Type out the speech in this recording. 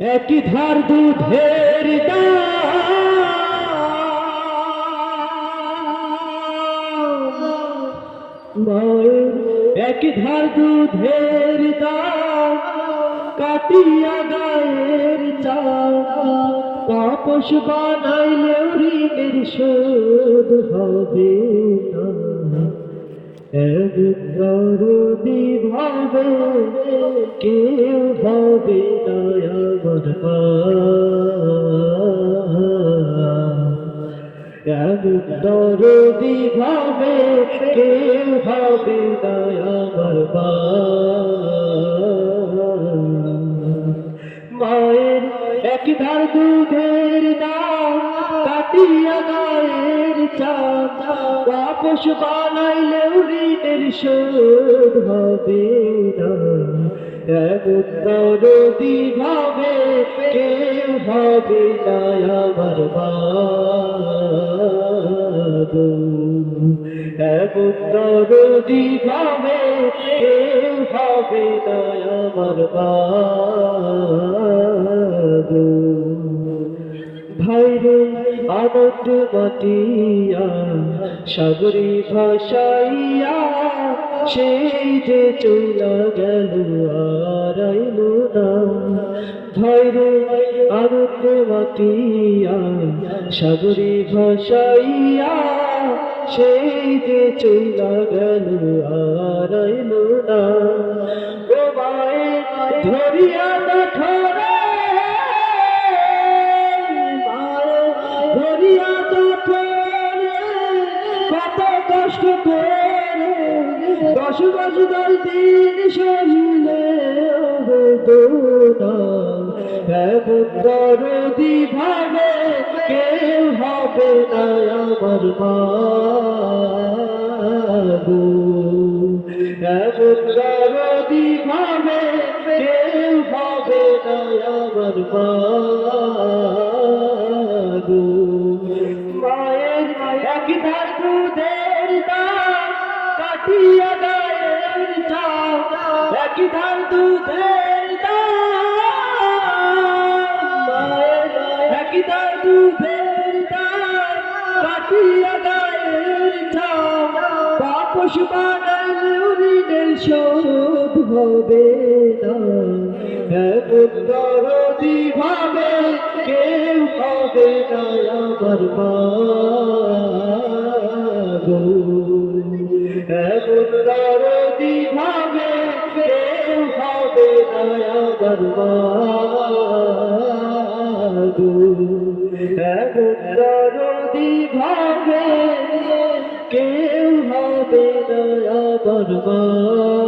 একই ধার দুধের একই ধার দুধের কাটিয়া গায়ের চাল তাপস বানাইলেও ঋণের শোধ হবে। একদরদি ভাবে কেউ মা একদরদি ভাবে কেউ আমার মা মায়ের এক ধার দুধের দাম কাটিয়া গায়ের চাঁদ। বাপস বানাইলেও ঋণের শোধ হবে না। এমন দরদি ভাবে কেউ হবে না আমার। এমন দরদি ভাবে কেউ হবে আমার মা আনন্দ মাতিয়া সাগরী ভাসাইয়া সেই যে চইলা গেল আর না। ভাইরে আনন্দ মাতিয়া, সাগরী ভাসাইয়া সেই যে চইলা গেল আর না। ধরিয়া দেখরে করে দশ দশ দশ দিন সহিলে দরদি ভাবে কেউ হবে না আমার মা এমন দরদি ভাবে কেউ না এক ধার দুধের দাম মায়ের এক দুধের দাম কাটিয়া গায়ের চাও বাপস বানাইলেও ঋণের শোধ হবে না। এমন দরদি ভাবে কেউ হবে না আমার মা আমার এমন কেউ হবে না আমার